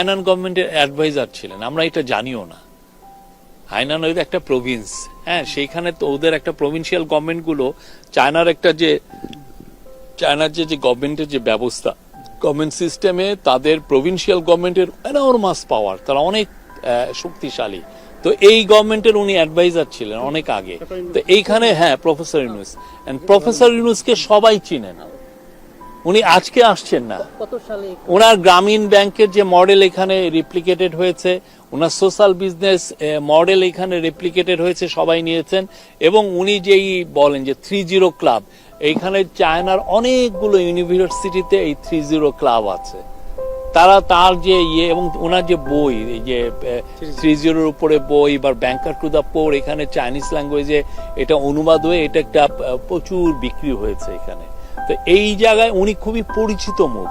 চায়নান গভর্নমেন্টের অ্যাডভাইজার ছিলেন আমরা এটা জানিও না। হাইনান ওদের একটা প্রভিন্স। হ্যাঁ সেইখানে তো ওদের একটা প্রভিন্সিয়াল গভর্নমেন্টগুলো চায়নার একটা যে চায়নার যে যে গভর্নমেন্টের যে ব্যবস্থা গভর্নমেন্ট সিস্টেমে তাদের প্রভিন্সিয়াল গভর্নমেন্টের এনর্মাস পাওয়ার তারা অনেক শক্তিশালী। তো এই গভর্নমেন্টের উনি অ্যাডভাইজার ছিলেন অনেক আগে। তো এইখানে হ্যাঁ প্রফেসর ইউনুস। প্রফেসর ইউনুসকে সবাই চিনেন উনি আজকে আসছেন না। ওনার গ্রামীণ ব্যাংকের যে মডেল এখানে রিপ্লিকেটেড হয়েছে ওনার সোশ্যাল বিজনেস মডেল এখানে রেপ্লিকেটেড হয়েছে সবাই নিয়েছেন। এবং উনি যেই বলেন যে থ্রি জিরো ক্লাব এইখানে চায়নার অনেকগুলো ইউনিভার্সিটিতে এই থ্রি জিরো ক্লাব আছে। তারা তার যে ইয়ে এবং ওনার যে বই যে থ্রি জিরোর উপরে বই বা ব্যাংকার টু দ্য পোর এখানে চাইনিজ ল্যাঙ্গুয়েজে এটা অনুবাদ হয়ে এটা একটা প্রচুর বিক্রি হয়েছে এখানে। তো এই জায়গায় উনি খুবই পরিচিত মুখ।